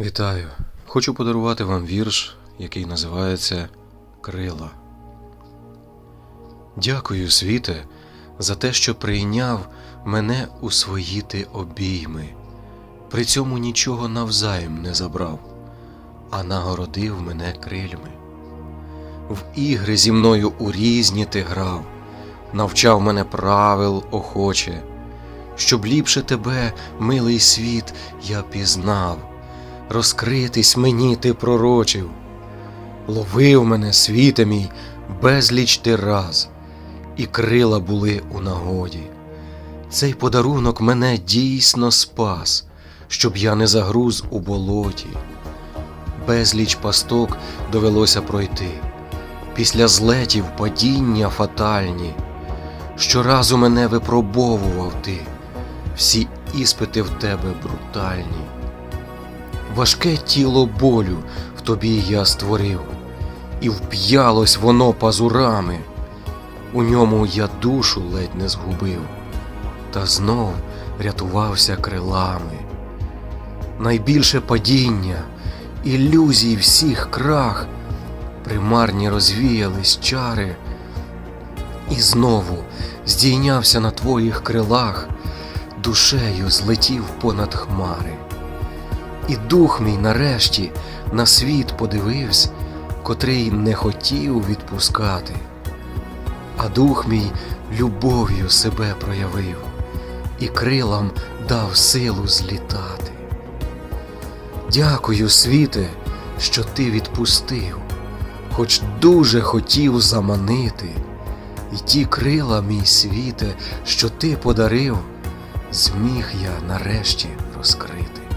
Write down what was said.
Вітаю! Хочу подарувати вам вірш, який називається Крила. Дякую, світе, за те, що прийняв мене у свої ти обійми. При цьому нічого навзаєм не забрав, а нагородив мене крильми. В ігри зі мною у різні ти грав, навчав мене правил охоче, щоб ліпше тебе, милий світ, я пізнав розкритись мені ти пророчив, ловив мене світе мій безліч ти раз, і крила були у нагоді. Цей подарунок мене дійсно спас, щоб я не загруз у болоті. Безліч пасток довелося пройти, після злетів падіння фатальні. Щоразу мене випробовував ти, всі іспити в тебе брутальні. Важке тіло болю в тобі я створив, і вп'ялось воно пазурами, у ньому я душу ледь не згубив, та знов рятувався крилами. Найбільше падіння, ілюзій всіх крах, примарні розвіялись чари, і знову здійнявся на твоїх крилах, душею злетів понад хмари. І дух мій нарешті на світ подивився, котрий не хотів відпускати, а дух мій любов'ю себе проявив і крилам дав силу злітати. Дякую, світе, що ти відпустив, хоч дуже хотів заманити, і ті крила, мій світе, що ти подарив, зміг я нарешті розкрити.